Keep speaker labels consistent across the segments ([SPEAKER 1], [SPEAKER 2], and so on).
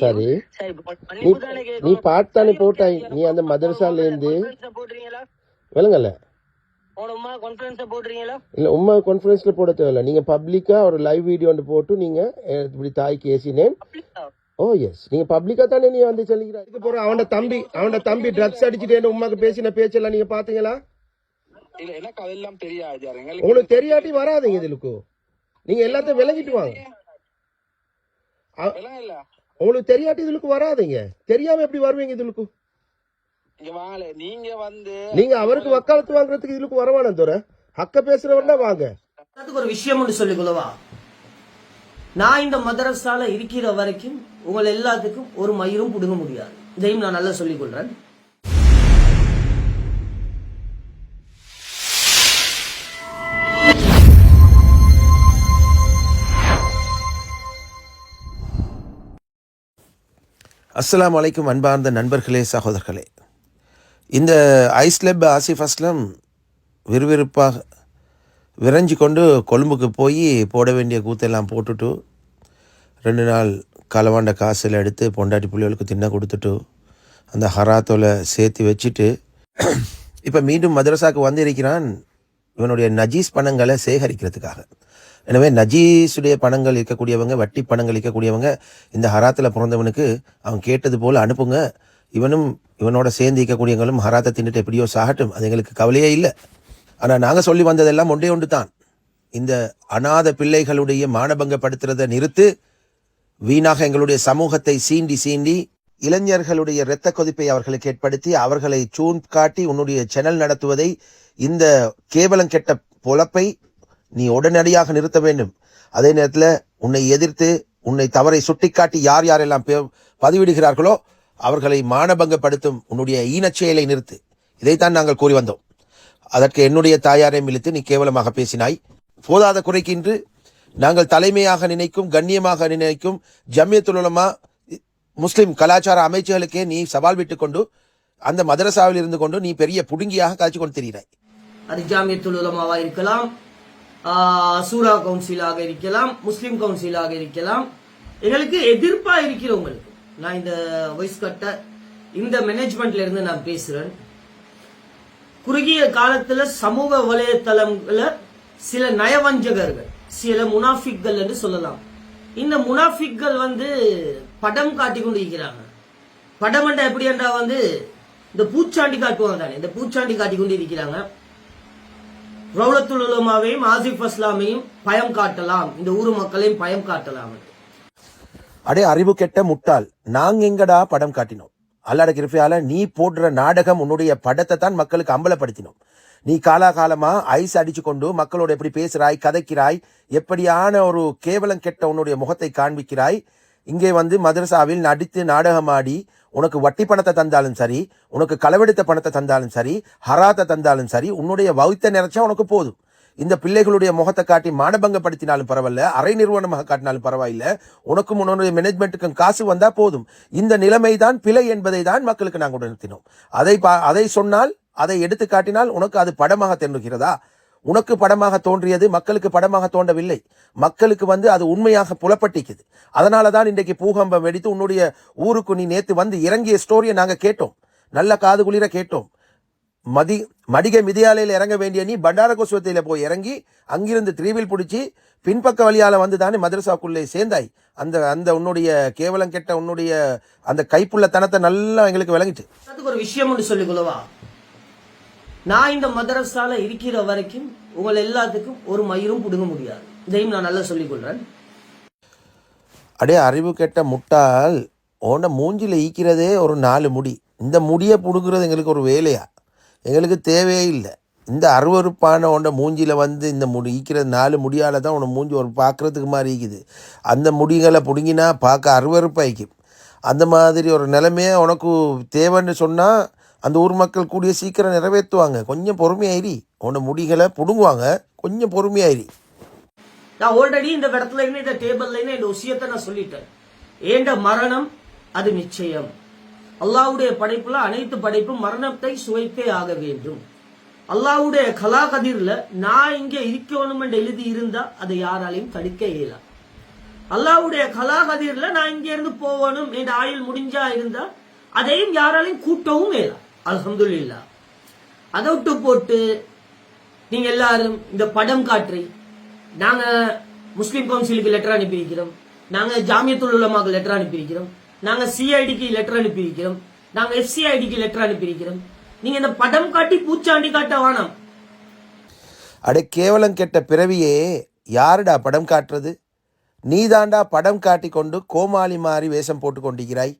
[SPEAKER 1] சரி. நீ. பார்த்தானே போட்டாய். நீ அந்த மதரசால இருந்து விளங்கல. இல்ல உமா கான்ஃபரன்ஸ்ல போட தேவையில்ல. நீங்க பப்ளிக்கா ஒரு லைவ் வீடியோ ஒன்று போட்டு நீங்க இப்படி தாய்க்கு ஏசினேன்? ஓ எஸ் நீங்க பப்ளிக்கா தானே நீ வந்து சொல்லிக்கிற இதுக்கு போற அவன தம்பி அவன தம்பி ட்ரக்ஸ் அடிச்சுட்டு உமாக்கு பேசின பேச்செல்லாம் நீங்க பாத்தீங்களா உங்களுக்கு தெரியாட்டி வராதீங்க இதுலுக்கு. நீங்க எல்லாத்தையும் விளங்கிட்டு வாங்க. உங்களுக்கு தெரியாட்டி இதுலுக்கு வராதீங்க. தெரியாம எப்படி வருவீங்க
[SPEAKER 2] வாங்கல நீங்க வந்து
[SPEAKER 1] நீங்க அவருக்கு வக்காலத்து வாங்குறதுக்கு இதுலுக்கு வரவானு தோற ஹக்க பேசுறவர்னா வாங்க.
[SPEAKER 3] அதுக்கு ஒரு விஷயம் ஒன்று சொல்லிக் கொள்ளவா? நான் இந்த மதரசால இருக்கிற வரைக்கும் உங்கள் எல்லாத்துக்கும் ஒரு மயிரும் புடுங்க முடியாது. இதையும் நான் நல்லா சொல்லிக் கொள்றேன்.
[SPEAKER 4] அஸ்லாம் அலைக்கும் அன்பார்ந்த நண்பர்களே சகோதரர்களே. இந்த ஐஸ்லெப் ஆசிஃப் அஸ்லம் விறுவிறுப்பாக விரைஞ்சு கொண்டு கொழும்புக்கு போய் போட வேண்டிய கூத்தெல்லாம் போட்டுட்டு ரெண்டு நாள் களவாண்ட காசில் எடுத்து பொண்டாட்டி புள்ளிகளுக்கு தின்ன கொடுத்துட்டு அந்த ஹராத்தோல சேர்த்து வச்சுட்டு இப்போ மீண்டும் மதரசாவுக்கு வந்திருக்கிறான் இவனுடைய நஜீஸ் பணங்களை சேகரிக்கிறதுக்காக. எனவே நஜீஸுடைய பணங்கள் இருக்கக்கூடியவங்க வட்டி பணங்கள் இருக்கக்கூடியவங்க இந்த ஹராத்தில் பிறந்தவனுக்கு அவன் கேட்டது போல் அனுப்புங்க. இவனும் இவனோட சேர்ந்து இருக்கக்கூடியவங்களும் ஹராத்தை தின்னுட்டு எப்படியோ சாகட்டும். அது எங்களுக்கு கவலையே இல்லை. ஆனால் நாங்கள் சொல்லி வந்ததெல்லாம் ஒன்றே ஒன்று தான் இந்த அநாத பிள்ளைகளுடைய மானபங்கப்படுத்துறதை நிறுத்து வீணாக எங்களுடைய சமூகத்தை சீண்டி சீண்டி இளைஞர்களுடைய இரத்த கொதிப்பை அவர்களுக்கு ஏற்படுத்தி அவர்களை சூன் காட்டி உன்னுடைய சேனல் நடத்துவதை இந்த கேவலம் கெட்ட பொழப்பை நீ உடனடியாக நிறுத்த வேண்டும். அதே நேரத்தில் உன்னை எதிர்த்து உன்னை தவறை சுட்டிக்காட்டி யார் யாரெல்லாம் பதிவிடுகிறார்களோ அவர்களை மானபங்கப்படுத்தும் உன்னுடைய ஈனச் செயலை நிறுத்து. இதைத்தான் நாங்கள் கூறி வந்தோம். அதற்கு என்னுடைய தாயாரை இழுத்து நீ கேவலமாக பேசினாய். போதாத குறைக்கின்று நாங்கள் தலைமையாக நினைக்கும் கண்ணியமாக நினைக்கும் ஜம்யத்துலமா முஸ்லிம் கலாச்சார அமைச்சுகளுக்கே நீ சவால் விட்டுக்கொண்டு அந்த மதரசாவில் இருந்து கொண்டு நீ பெரிய புடுங்கியாக காய்ச்சி கொண்டு தெரிகிறாய்.
[SPEAKER 3] அது ஜாமியத்துலமாவா இருக்கலாம் சூரா கவுன்சிலாக இருக்கலாம் முஸ்லீம் கவுன்சிலாக இருக்கலாம். எங்களுக்கு எதிர்ப்பா இருக்கிறவங்களுக்கு நான் இந்த வாய்ஸ் கட்ட இந்த மேனேஜ்மெண்ட்ல இருந்து நான் பேசுறேன். குறுகிய காலத்துல சமூக வலைத்தளங்கள சில நயவஞ்சகர்கள் சில முனாஃபிக்கள் என்று சொல்லலாம். இந்த முனாஃபிக்கள் வந்து படம் காட்டி கொண்டு இருக்கிறாங்க. படம் என்றா எப்படி என்றா வந்து இந்த பூச்சாண்டி காட்டுவாங்க தானே இந்த பூச்சாண்டி காட்டி கொண்டு இருக்கிறாங்க. ரவுலத்துல் உலமாவையும் ஆசிஃப் அஸ்லாமையும் பயம் காட்டலாம். இந்த ஊர் மக்களையும் பயம் காட்டலாம்.
[SPEAKER 4] அடே அறிவு கெட்ட முட்டாள். நாங்க எங்கடா படம் காட்டினோம்? அல்லாட கிருப்பையால நீ போடுற நாடகம் உன்னுடைய படத்தை தான் மக்களுக்கு அம்பலப்படுத்தினோம். நீ காலாகாலமா ஐஸ் அடிச்சு கொண்டு மக்களோட எப்படி பேசுறாய் கதைக்கிறாய் எப்படியான ஒரு கேவலம் கெட்ட உன்னுடைய முகத்தை காண்பிக்கிறாய். இங்கே வந்து மதரசாவில் நடித்து நாடகமாடி உனக்கு வட்டி பணத்தை தந்தாலும் சரி உனக்கு களவெடுத்த பணத்தை தந்தாலும் சரி ஹராத்தை தந்தாலும் சரி உன்னுடைய வகுத்த நிறைச்சா உனக்கு போதும். இந்த பிள்ளைகளுடைய முகத்தை காட்டி மானபங்கப்படுத்தினாலும் பரவாயில்ல அரை நிறுவனமாக காட்டினாலும் பரவாயில்ல உனக்கும் உன்னுடைய மேனேஜ்மெண்ட்டுக்கும் காசு வந்தால் போதும். இந்த நிலைமை தான் பிழை என்பதை தான் மக்களுக்கு நாங்கள் உணர்த்தினோம். அதை பா- அதை சொன்னால் அதை எடுத்து காட்டினால் உனக்கு அது படமாக தென்னுகிறதா? உனக்கு படமாக தோன்றியது மக்களுக்கு படமாக தோன்றவில்லை. மக்களுக்கு வந்து அது உண்மையாக புலப்பட்டிக்குது. அதனால தான் இன்றைக்கு பூகம்பம் வெடித்து உன்னுடைய ஊருக்கு நீ நேற்று வந்து இறங்கிய ஸ்டோரியை நாங்கள் கேட்டோம். நல்ல காது குளிர கேட்டோம். மதி மடிகை மிதியாலையில் இறங்க வேண்டிய நீ பண்டார போய் இறங்கி அங்கிருந்து திரிவில் பிடிச்சி பின்பக்க வழியால் வந்து தானே மதரசாக்குள்ளே சேர்ந்தாய். அந்த அந்த உன்னுடைய கேவலம் கெட்ட உன்னுடைய அந்த கைப்புள்ள தனத்தை நல்லா எங்களுக்கு விளங்கிட்டு
[SPEAKER 3] அதுக்கு ஒரு விஷயம் ஒன்று சொல்லிக்கொள்ளவா நான் இந்த மதரசால இருக்கிற வரைக்கும் உங்கள் எல்லாத்துக்கும் ஒரு மயிரும் பிடுங்க முடியாது. இதையும் நான் நல்லா சொல்லிக் கொள்றேன்.
[SPEAKER 4] அடே அறிவு கெட்ட முட்டாள் உன்னை மூஞ்சில ஈக்கிறதே ஒரு நாலு முடி. இந்த முடியை பிடுங்குறது எங்களுக்கு ஒரு வேலையா? எங்களுக்கு தேவையே இல்லை. இந்த அருவருப்பான உன்னை மூஞ்சியில் வந்து இந்த முடி ஈக்கிறது நாலு முடியால் தான் உன்னை மூஞ்சி ஒரு பார்க்குறதுக்கு மாதிரி ஈக்குது. அந்த முடிகளை பிடுங்கினா பார்க்க அருவறுப்பாய்க்கும் அந்த மாதிரி ஒரு நிலைமையை உனக்கு தேவைன்னு சொன்னால் அந்த ஊர் மக்கள் கூடிய சீக்கிரம் நிறைவேற்றுவாங்க. கொஞ்சம் பொறுமையாயிரி. உன்னோட முடிகளை பிடுங்குவாங்க. கொஞ்சம் பொறுமையாயிரி.
[SPEAKER 3] நான் ஆல்ரெடி இந்த இடத்துல இருந்து இந்த டேபிள்ல இருந்து இந்த விஷயத்தை நான் சொல்லிட்டேன். ஏண்ட மரணம் அது நிச்சயம். அல்லாஹ்வுடைய படைப்புல அனைத்து படைப்பும் மரணத்தை சுவைத்தே ஆக வேண்டும். அல்லாஹ்வுடைய கலாகதிர்ல நான் இங்க இருக்கணும் என்று எழுதி இருந்தா அதை யாராலையும் தடுக்க இயலாம் அல்லாவுடைய கலாகதிர்ல நான் இங்க இருந்து போகணும். என் ஆயுள் முடிஞ்சா இருந்தா அதையும் யாராலையும் கூட்டவும் இயலாம் அலமதுல்லா அதை விட்டு போட்டு நீங்க எல்லாரும் இந்த படம் காற்றி நாங்க முஸ்லீம் கவுன்சிலுக்கு லெட்டர் அனுப்பியிருக்கிறோம் நாங்க ஜாமியத்துல் உலமாக்கு லெட்டர் அனுப்பியிருக்கிறோம் நாங்க சிஐடிக்கு லெட்டர் அனுப்பியிருக்கிறோம் நாங்க எஃப்சிஐடிக்கு லெட்டர் அனுப்பியிருக்கிறோம் நீங்க இந்த படம் காட்டி பூச்சாண்டி காட்ட வேணாம்.
[SPEAKER 4] அடே கேவலம் கெட்ட பிறவியே யாருடா படம் காட்டுறது? நீதாண்டா படம் காட்டி கொண்டு கோமாளி மாறி வேஷம் போட்டு கொண்டிருக்கிறாய்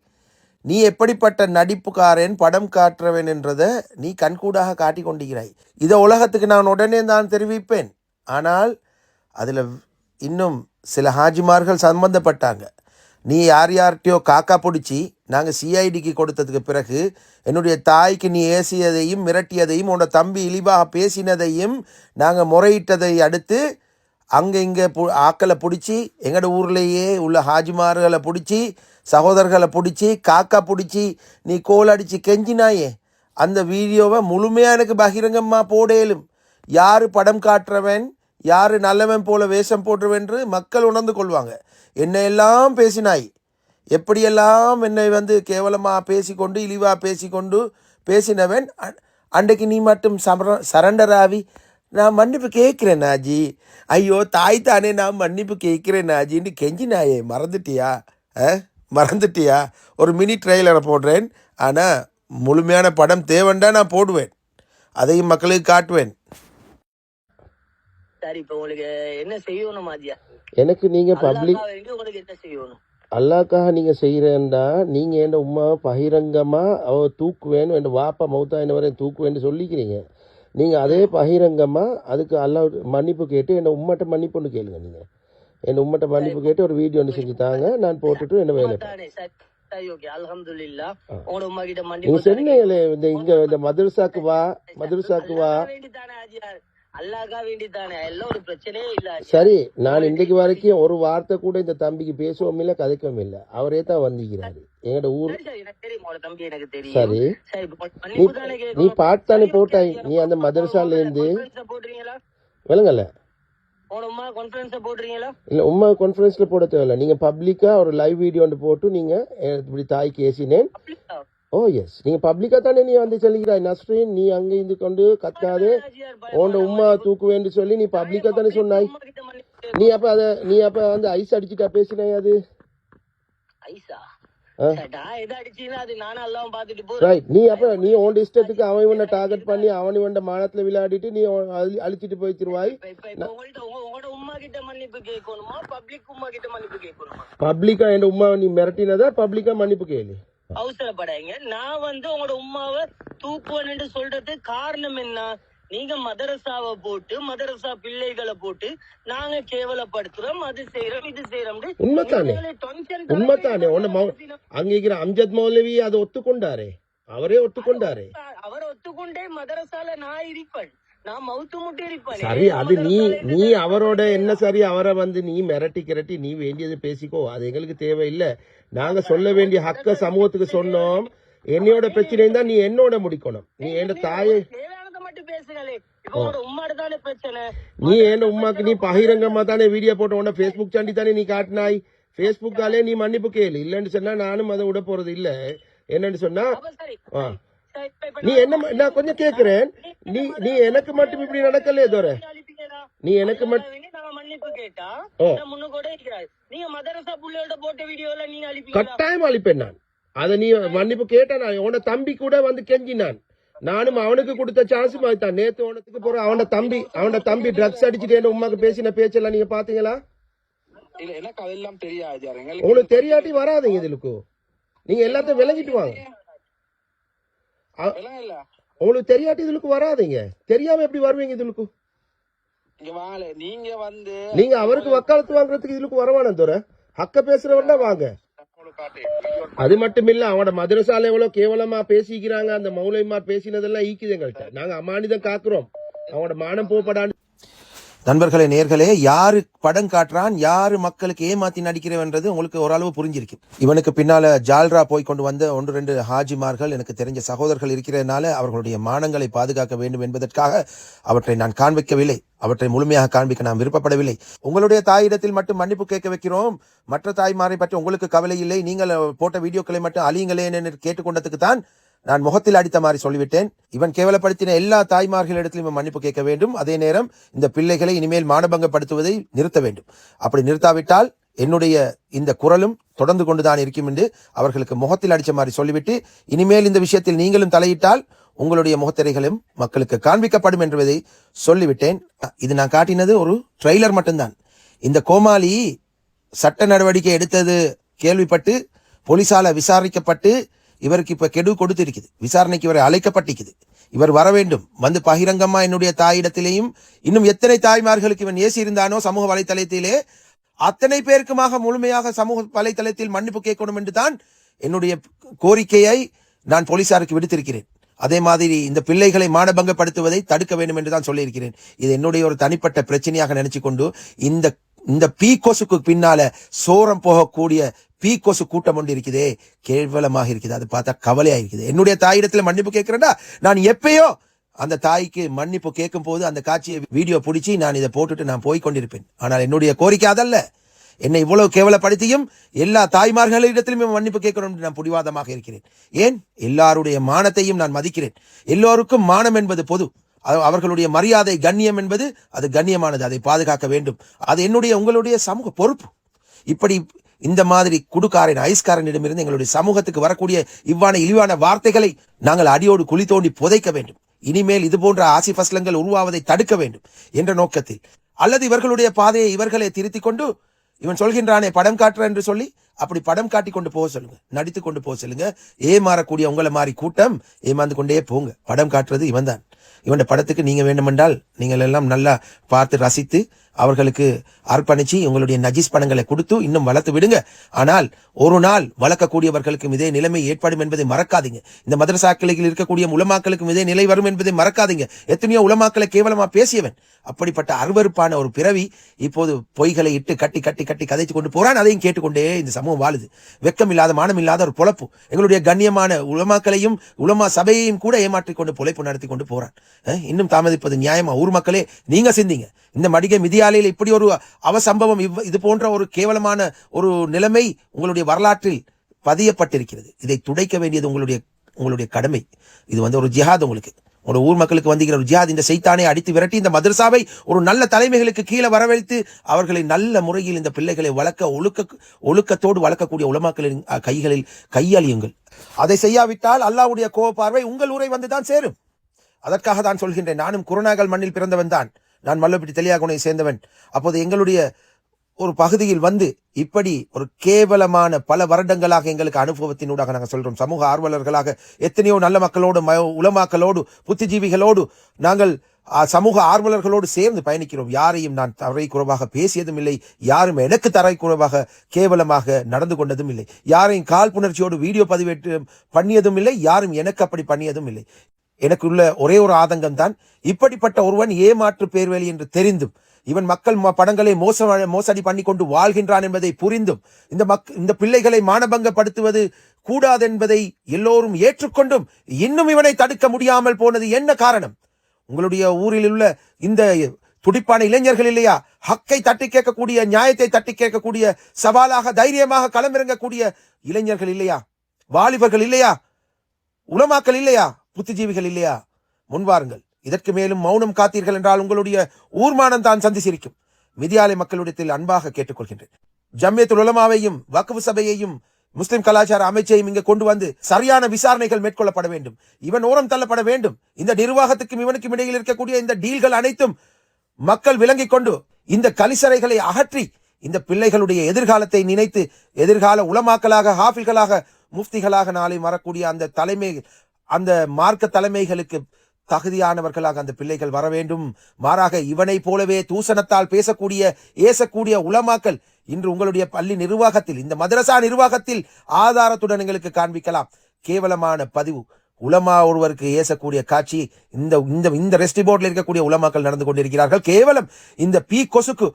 [SPEAKER 4] நீ எப்படிப்பட்ட நடிப்புக்காரன் படம் காட்டுறவன் என்றதை நீ கண்கூடாக காட்டி கொண்டிருக்கிறாய் இதை உலகத்துக்கு நான் உடனே தான் தெரிவிப்பேன். ஆனால் அதில் இன்னும் சில ஹாஜிமார்கள் சம்பந்தப்பட்டாங்க. நீ யார் யார்கிட்டயோ காக்கா பிடிச்சி நாங்கள் சிஐடிக்கு கொடுத்ததுக்கு பிறகு என்னுடைய தாய்க்கு நீ ஏசியதையும் மிரட்டியதையும் உன்னோட தம்பி இழிவாக பேசினதையும் நாங்கள் முறையிட்டதை அடுத்து அங்கே இங்கே பு ஆக்களை பிடிச்சி எங்களோட ஊர்லேயே உள்ள ஹாஜிமார்களை பிடிச்சி சகோதரர்களை பிடிச்சி காக்கா பிடிச்சி நீ கோல் அடித்து கெஞ்சினாயே. அந்த வீடியோவை முழுமையாக எனக்கு பகிரங்கம்மா போடேலும். யார் படம் காட்டுறவன் யார் நல்லவன் போல வேஷம் போட்டுருவென்று மக்கள் உணர்ந்து கொள்வாங்க. என்னை எல்லாம் பேசினாய். எப்படியெல்லாம் என்னை வந்து கேவலமாக பேசிக்கொண்டு இழிவாக பேசிக்கொண்டு பேசினவன் அன்றைக்கு நீ மட்டும் சமர சரண்டர் ஆவி. நான் மன்னிப்பு கேட்குறேன் நாஜி. ஐயோ தாய் தானே நான் மன்னிப்பு கேட்குறேன் நாஜின்னு கெஞ்சினாயே மறந்துட்டியா? ஆ மறந்துட்டியா? ஒரு மினி ட்ரெய்லரை போடுறேன். ஆனால் முழுமையான படம் தேவைண்டா நான் போடுவேன். அதையும் மக்களுக்கு காட்டுவேன்.
[SPEAKER 5] சரி இப்ப உங்களுக்கு என்ன செய்யணும் மாதிரியா
[SPEAKER 1] எனக்கு நீங்க பப்ளிக்
[SPEAKER 5] உங்களுக்கு என்ன செய்யணும்?
[SPEAKER 1] அல்லாக்காக நீங்க செய்யறேன்டா. நீங்க என் உமாவை பகிரங்கமா அவ தூக்குவேன்னு என் வாப்பா மௌத்தா என்ன வரையும் தூக்குவேன்னு சொல்லிக்கிறீங்க. நீங்க அதே பகிரங்கமா அதுக்கு அல்லா மன்னிப்பு கேட்டு என்ன உம்மட்ட மன்னிப்பு ஒன்று கேளுங்க நீங்க. என் உம்மட்ட மன்னிப்பு கேட்டு ஒரு வீடியோ ஒன்று செஞ்சு தாங்க. நான் போட்டுட்டு என்ன வேலை? நீங்க சொன்னீங்களே இந்த இங்க இந்த மதரசாக்கு வா மதரசாக்கு வா. சரி நான் இன்றைக்கு வரைக்கும் ஒரு வார்த்தை கூட இந்த தம்பிக்கு பேசவும் இல்லை கதைக்கவும் இல்லை. அவரே தான் வந்திக்கிறாரு எங்களோட ஊர்?
[SPEAKER 5] சரி
[SPEAKER 1] நீ பாட்டு தானே போட்டாய். நீ அந்த மதரசால இருந்து விளங்கல?
[SPEAKER 5] உமா கான்ஃபரன்ஸ் போடுறீங்களா
[SPEAKER 1] இல்ல உமா கான்ஃபரன்ஸ்ல போட தேவையில்ல. நீங்க பப்ளிக்கா ஒரு லைவ் வீடியோ ஒன்று போட்டு நீங்க இப்படி தாய்க்கு ஏசினேன்? ஓ எஸ் நீங்க பப்ளிக்கா தானே நீ வந்து சொல்லிக்கிறாய் நஸ்ரீன்? நீ அங்க இருந்து கொண்டு கத்தாதே. உன்னோட உமா தூக்குவேன்னு சொல்லி நீ பப்ளிக்கா தானே சொன்னாய். நீ அப்ப அத நீ அப்ப வந்து ஐஸ் அடிச்சுட்டா பேசினாய் அது?
[SPEAKER 5] ஐசா
[SPEAKER 1] நீ அப்ப நீ உன் இஷ்டத்துக்கு அவன் இவனை டார்கெட் பண்ணி அவன் இவன் மானத்துல விளையாடிட்டு நீ அழிச்சிட்டு
[SPEAKER 5] கேட்கணுமா?
[SPEAKER 1] பப்ளிக்கா என் உமா நீ மிரட்டினதா? பப்ளிக்கா மன்னிப்பு கேளு.
[SPEAKER 5] அவசரப்படாதீங்க. நான் வந்து உங்களோட உமாவை தூக்குவேன்னு சொல்றது காரணம் என்ன? நீங்க மதரசாவை போட்டு மதரசா பிள்ளைகளை போட்டு நாங்க கேவலப்படுத்துறோம் அது செய்யறோம் இது செய்யறோம்
[SPEAKER 1] உண்மைத்தானே உண்மைத்தானே உன்ன மௌ அங்க அம்ஜத் மௌலவி அதை ஒத்துக்கொண்டாரே? அவரே ஒத்துக்கொண்டாரே?
[SPEAKER 5] அவர் ஒத்துக்கொண்டே மதரசால நான் இருப்பேன்.
[SPEAKER 1] சரி அது நீ நீ அவரோட என்ன சரி அவரை வந்து நீ மிரட்டி கிரட்டி நீ வேண்டியது பேசிக்கோ அது எங்களுக்கு தேவையில்லை. நாங்க சொல்ல வேண்டிய ஹக்க சமூகத்துக்கு சொன்னோம். என்னையோட பிரச்சனை தான் நீ என்னோட முடிக்கணும். நீ என் தாயை நீ என்ன உமாக்கு நீ பகிரங்கமா தானே வீடியோ போட்ட உடனே ஃபேஸ்புக் சாண்டி தானே நீ காட்டினாய்? ஃபேஸ்புக்காலே நீ மன்னிப்பு கேளு. இல்லைன்னு சொன்னா நானும் அதை விட போறது இல்ல. என்னன்னு சொன்னா நீ என்ன நான் கொஞ்சம் கேக்குறேன். நீ நீ எனக்கு மட்டும் இப்படி நடக்கலையே தோற? நீ எனக்கு மட்டும்.
[SPEAKER 5] நான்
[SPEAKER 1] கட்டாயம் அழிப்பேன் நான். அதை நீ மன்னிப்பு கேட்ட நான் உன தம்பி கூட வந்து கெஞ்சினான். நானும் அவனுக்கு கொடுத்த சான்ஸ் தான் நேத்து உனத்துக்கு போற அவன தம்பி அவன தம்பி ட்ரக்ஸ் அடிச்சுட்டு என்ன உமாக்கு பேசின பேச்செல்லாம் நீங்க பாத்தீங்களா உங்களுக்கு தெரியாட்டி வராதீங்க இதுலுக்கு. நீங்க எல்லாத்தையும் விளங்கிட்டு வாங்க. உங்களுக்கு தெரியாட்டி இதுலுக்கு வராதீங்க. தெரியாம எப்படி வருவீங்க
[SPEAKER 2] வாங்கல நீங்க வந்து
[SPEAKER 1] நீங்க அவருக்கு வக்காலத்து வாங்குறதுக்கு இதுலுக்கு வரவானு தோற ஹக்க பேசுறவன்னா வாங்க. அது மட்டும் இல்ல அவனோட மதரசால எவ்வளவு கேவலமா பேசிக்கிறாங்க அந்த மௌலைமார் பேசினதெல்லாம் ஈக்குது எங்கள்கிட்ட நாங்க அமானிதம் காக்குறோம். அவனோட மானம் போப்படான்னு
[SPEAKER 4] நண்பர்களே நேர்களே யாரு படம் காட்டுறான் யாரு மக்களுக்கு ஏமாத்தி நடிக்கிறவன்றது உங்களுக்கு ஓரளவு புரிஞ்சிருக்கு. இவனுக்கு பின்னால ஜால்ரா போய் கொண்டு வந்த ஒன்று ரெண்டு ஹாஜிமார்கள் எனக்கு தெரிஞ்ச சகோதரர்கள் இருக்கிறதுனால அவர்களுடைய மானங்களை பாதுகாக்க வேண்டும் என்பதற்காக அவற்றை நான் காண்பிக்கவில்லை. அவற்றை முழுமையாக காண்பிக்க நான் விருப்பப்படவில்லை. உங்களுடைய தாயிடத்தில் மட்டும் மன்னிப்பு கேட்க வைக்கிறோம். மற்ற தாய்மாரை பற்றி உங்களுக்கு கவலை இல்லை. நீங்கள் போட்ட வீடியோக்களை மட்டும் அழியுங்களேன் என்று கேட்டுக்கொண்டதுக்கு தான் நான் முகத்தில் அடித்த மாதிரி சொல்லிவிட்டேன். இவன் கேவலப்படுத்தின எல்லா தாய்மார்களிடத்திலும் இவன் மன்னிப்பு கேட்க வேண்டும். அதே நேரம் இந்த பிள்ளைகளை இனிமேல் மானபங்கப்படுத்துவதை நிறுத்த வேண்டும். அப்படி நிறுத்தாவிட்டால் என்னுடைய இந்த குரலும் தொடர்ந்து கொண்டுதான் இருக்கும் என்று அவர்களுக்கு முகத்தில் அடித்த மாதிரி சொல்லிவிட்டு இனிமேல் இந்த விஷயத்தில் நீங்களும் தலையிட்டால் உங்களுடைய முகத்திரைகளும் மக்களுக்கு காண்பிக்கப்படும் என்பதை சொல்லிவிட்டேன். இது நான் காட்டினது ஒரு ட்ரெய்லர் மட்டும்தான். இந்த கோமாளி சட்ட நடவடிக்கை எடுத்தது கேள்விப்பட்டு போலீசால விசாரிக்கப்பட்டு இவருக்கு இப்ப கெடு கொடுத்திருக்குது. விசாரணைக்கு இவரை அழைக்கப்பட்டிருக்குது. இவர் வர வேண்டும். வந்து பகிரங்கம்மா என்னுடைய தாயிடத்திலேயும் இன்னும் எத்தனை தாய்மார்களுக்கு இவன் ஏசி இருந்தானோ சமூக வலைத்தளத்திலே அத்தனை பேருக்குமாக முழுமையாக சமூக வலைத்தளத்தில் மன்னிப்பு கேட்கணும் என்று தான் என்னுடைய கோரிக்கையை நான் போலீசாருக்கு விடுத்திருக்கிறேன். அதே மாதிரி இந்த பிள்ளைகளை மானபங்கப்படுத்துவதை தடுக்க வேண்டும் என்று தான் சொல்லியிருக்கிறேன். இது என்னுடைய ஒரு தனிப்பட்ட பிரச்சனையாக நினைச்சு கொண்டு இந்த இந்த பீ கொசுக்கு பின்னால சோரம் போகக்கூடிய பீ கொசு கூட்டம் ஒன்று இருக்குதே. கேவலமாக இருக்குது. அது பார்த்தா கவலையா இருக்குது. என்னுடைய தாயிடத்துல மன்னிப்பு கேட்கிறேன்டா. நான் எப்பயோ அந்த தாய்க்கு மன்னிப்பு கேட்கும் போது அந்த காட்சியை வீடியோ பிடிச்சி நான் இதை போட்டுட்டு நான் போய் கொண்டிருப்பேன். ஆனால் என்னுடைய கோரிக்கை அதல்ல. என்னை இவ்வளவு கேவலப்படுத்தியும் எல்லா தாய்மார்களிடத்திலும் மன்னிப்பு கேட்கணும் நான் புடிவாதமாக இருக்கிறேன். ஏன்? எல்லாருடைய மானத்தையும் நான் மதிக்கிறேன். எல்லோருக்கும் மானம் என்பது பொது. அவர்களுடைய மரியாதை கண்ணியம் என்பது அது கண்ணியமானது அதை பாதுகாக்க வேண்டும். அது என்னுடைய உங்களுடைய சமூக பொறுப்பு. இப்படி இந்த மாதிரி குடுக்காரன் ஐஸ்காரனிடமிருந்து எங்களுடைய சமூகத்துக்கு வரக்கூடிய இவ்வான இழிவான வார்த்தைகளை நாங்கள் அடியோடு குழி தோண்டி புதைக்க வேண்டும். இனிமேல் இது போன்ற ஆசி பசலங்கள் உருவாவதை தடுக்க வேண்டும் என்ற நோக்கத்தில். அல்லது இவர்களுடைய பாதையை இவர்களே திருத்திக் கொண்டு இவன் சொல்கின்றானே படம் காட்டுற என்று சொல்லி அப்படி படம் காட்டி கொண்டு போக சொல்லுங்க. நடித்து கொண்டு போக சொல்லுங்க. ஏமாறக்கூடிய உங்களை மாதிரி கூட்டம் ஏமாந்து கொண்டே போங்க. படம் காட்டுறது இவன் தான் இவன் படத்துக்கு நீங்கள் வேண்டுமென்றால் நீங்கள் எல்லாம் நல்லா பார்த்து ரசித்து அவர்களுக்கு அர்ப்பணிச்சு உங்களுடைய நஜீஸ் பணங்களை கொடுத்து இன்னும் வளர்த்து விடுங்க. ஆனால் ஒரு நாள் வளர்க்கக்கூடியவர்களுக்கும் இதே நிலைமை ஏற்படும் என்பதை மறக்காதீங்க. இந்த மதரசாக்களில் இருக்கக்கூடிய உலமாக்களுக்கும் இதே நிலை வரும் என்பதை மறக்காதீங்க. எத்தனையோ உலமாக்களை கேவலமா பேசியவன். அப்படிப்பட்ட அருவருப்பான ஒரு பிறவி இப்போது பொய்களை இட்டு கட்டி கட்டி கட்டி கதைத்து கொண்டு போறான். அதையும் கேட்டுக்கொண்டே இந்த சமூகம் வாழுது. வெக்கம் இல்லாத மானம் இல்லாத ஒரு பொழப்பு. எங்களுடைய கண்ணியமான உலமாக்களையும் உலமா சபையையும் கூட ஏமாற்றிக் கொண்டு பொழைப்பு நடத்தி கொண்டு போறான். இன்னும் தாமதிப்பது நியாயமா? ஊர் மக்களே நீங்க சிந்திங்க. இந்த மடிகை இந்தியாவில் இப்படி ஒரு அவசம்பவம் இவ் இது போன்ற ஒரு கேவலமான ஒரு நிலைமை உங்களுடைய வரலாற்றில் பதியப்பட்டிருக்கிறது. இதை துடைக்க வேண்டியது உங்களுடைய உங்களுடைய கடமை. இது வந்து ஒரு ஜிஹாத் உங்களுக்கு. உங்களோட ஊர் மக்களுக்கு வந்திருக்கிற ஒரு ஜிஹாத் இந்த செய்தானை அடித்து விரட்டி இந்த மதரசாவை ஒரு நல்ல தலைமைகளுக்கு கீழே வரவழைத்து அவர்களை நல்ல முறையில் இந்த பிள்ளைகளை வளர்க்க ஒழுக்க ஒழுக்கத்தோடு வளர்க்கக்கூடிய உலமாக்களின் கைகளில் கையளியுங்கள். அதை செய்யாவிட்டால் அல்லாஹ்வுடைய பார்வை உங்கள் ஊரை வந்துதான் சேரும். அதற்காக தான் சொல்கின்றேன் நானும் குருநாகல் மண்ணில் பிறந்தவன் தான். நான் மல்லப்பட்டி தெளியாகுனை சேர்ந்தவன். அப்போது எங்களுடைய ஒரு பகுதியில் வந்து இப்படி ஒரு கேவலமான பல வருடங்களாக எங்களுக்கு அனுபவத்தினூடாக நாங்கள் சொல்கிறோம் சமூக ஆர்வலர்களாக எத்தனையோ நல்ல மக்களோடு ம- உலமாக்களோடு புத்திஜீவிகளோடு நாங்கள் சமூக ஆர்வலர்களோடு சேர்ந்து பயணிக்கிறோம். யாரையும் நான் தரை குறைவாக பேசியதும் இல்லை யாரும் எனக்கு தரை குறைவாக கேவலமாக நடந்து கொண்டதும் இல்லை யாரையும் காழ்ப்புணர்ச்சியோடு வீடியோ பதிவேற்று பண்ணியதும் இல்லை யாரும் எனக்கு அப்படி பண்ணியதும் இல்லை எனக்குள்ள ஒரே ஒரு ஆதங்கம் தான் இப்படிப்பட்ட ஒருவன் ஏமாற்று பேர்வழி என்று தெரிந்தும் இவன் மக்கள் ம- படங்களை மோச மோசடி பண்ணி கொண்டு வாழ்கின்றான் என்பதை புரிந்தும் இந்த மக் இந்த பிள்ளைகளை மானபங்கப்படுத்துவது கூடாது என்பதை எல்லோரும் ஏற்றுக்கொண்டும் இன்னும் இவனை தடுக்க முடியாமல் போனது என்ன காரணம்? உங்களுடைய ஊரில் உள்ள இந்த துடிப்பான இளைஞர்கள் இல்லையா? ஹக்கை தட்டி கேட்கக்கூடிய நியாயத்தை தட்டி கேட்கக்கூடிய சவாலாக தைரியமாக களமிறங்கக்கூடிய இளைஞர்கள் இல்லையா? வாலிபர்கள் இல்லையா? உலமாக்கள் இல்லையா? புத்திஜீவிகள் இல்லையா? முன்வாருங்கள். இதற்கு மேலும் மௌனம் காத்தீர்கள் என்றால் உங்களுடைய ஊர்மானம் தான் சந்தி சிரிக்கும் மிதியாலை மக்களிடத்தில் அன்பாக கேட்டுக்கொள்கின்றேன். ஜம்மியத்துல் உலமாவையும் வக்ஃப் சபையையும் முஸ்லிம் கலாச்சார அமைச்சையும் இங்கு கொண்டு வந்து சரியான விசாரணைகள் மேற்கொள்ளப்பட வேண்டும். இவன் ஓரம் தள்ளப்பட வேண்டும். இந்த நிர்வாகத்துக்கும் இவனுக்கும் இடையில் இருக்கக்கூடிய இந்த டீல்கள் அனைத்தும் மக்கள் விளங்கிக் கொண்டு இந்த கலிசரைகளை அகற்றி இந்த பிள்ளைகளுடைய எதிர்காலத்தை நினைத்து எதிர்கால உலமாக்களாக ஹாஃபில்களாக முஃப்திகளாக நாளை வரக்கூடிய அந்த தலைமை அந்த மார்க்க தலைமைகளுக்கு தகுதியானவர்களாக அந்த பிள்ளைகள் வர வேண்டும். மாறாக இவனை போலவே தூசணத்தால் பேசக்கூடிய ஏசக்கூடிய உளமாக்கல் இன்று உங்களுடைய பள்ளி நிர்வாகத்தில் இந்த மதரசா நிர்வாகத்தில் ஆதாரத்துடன் எங்களுக்கு காண்பிக்கலாம். கேவலமான பதிவு. உலமா ஒருவருக்கு ஏசக்கூடிய காட்சி இந்த இந்த இந்த ரெஸ்டி போர்டில் இருக்கக்கூடிய உலமாக்கள் நடந்து கொண்டிருக்கிறார்கள். கேவலம். இந்த பீ கொசுக்கு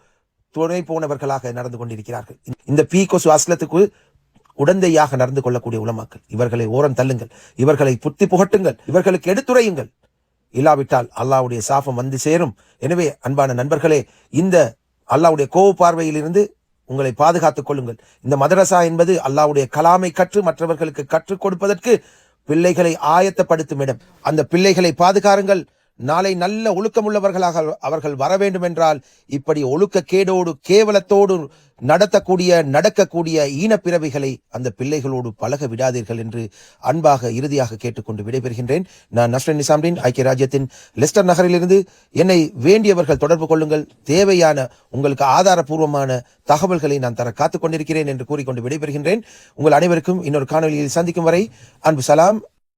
[SPEAKER 4] துணை போனவர்களாக நடந்து கொண்டிருக்கிறார்கள். இந்த பீ கொசு அஸ்லத்துக்கு உடந்தையாக நடந்து கொள்ளக்கூடிய உலமாக்கள். இவர்களை ஓரம் தள்ளுங்கள். இவர்களை புத்தி புகட்டுங்கள். இவர்களுக்கு எடுத்துரையுங்கள். இல்லாவிட்டால் அல்லாவுடைய சாபம் வந்து சேரும். எனவே அன்பான நண்பர்களே இந்த அல்லாவுடைய கோவ பார்வையிலிருந்து உங்களை பாதுகாத்துக் கொள்ளுங்கள். இந்த மதரசா என்பது அல்லாவுடைய கலாமை கற்று மற்றவர்களுக்கு கற்றுக் கொடுப்பதற்கு பிள்ளைகளை ஆயத்தப்படுத்தும் இடம். அந்த பிள்ளைகளை பாதுகாருங்கள். நாளை நல்ல ஒழுக்கமுள்ளவர்களாக அவர்கள் வர வேண்டும் என்றால் இப்படி ஒழுக்கக்கேடோடு கேவலத்தோடு நடத்தக்கூடிய நடக்கக்கூடிய ஈனப்பிறவிகளை அந்த பிள்ளைகளோடு பழக விடாதீர்கள் என்று அன்பாக இறுதியாக கேட்டுக்கொண்டு விடைபெறுகின்றேன். நான் நஸ்ரன் நிசாம்டின் ஐக்கிய ராஜ்யத்தின் லெஸ்டர் நகரிலிருந்து என்னை வேண்டியவர்கள் தொடர்பு கொள்ளுங்கள். தேவையான உங்களுக்கு ஆதாரபூர்வமான தகவல்களை நான் தர காத்துக் கொண்டிருக்கிறேன் என்று கூறிக்கொண்டு விடைபெறுகின்றேன். உங்கள் அனைவருக்கும் இன்னொரு காணொலியில் சந்திக்கும் வரை அன்பு சலாம்.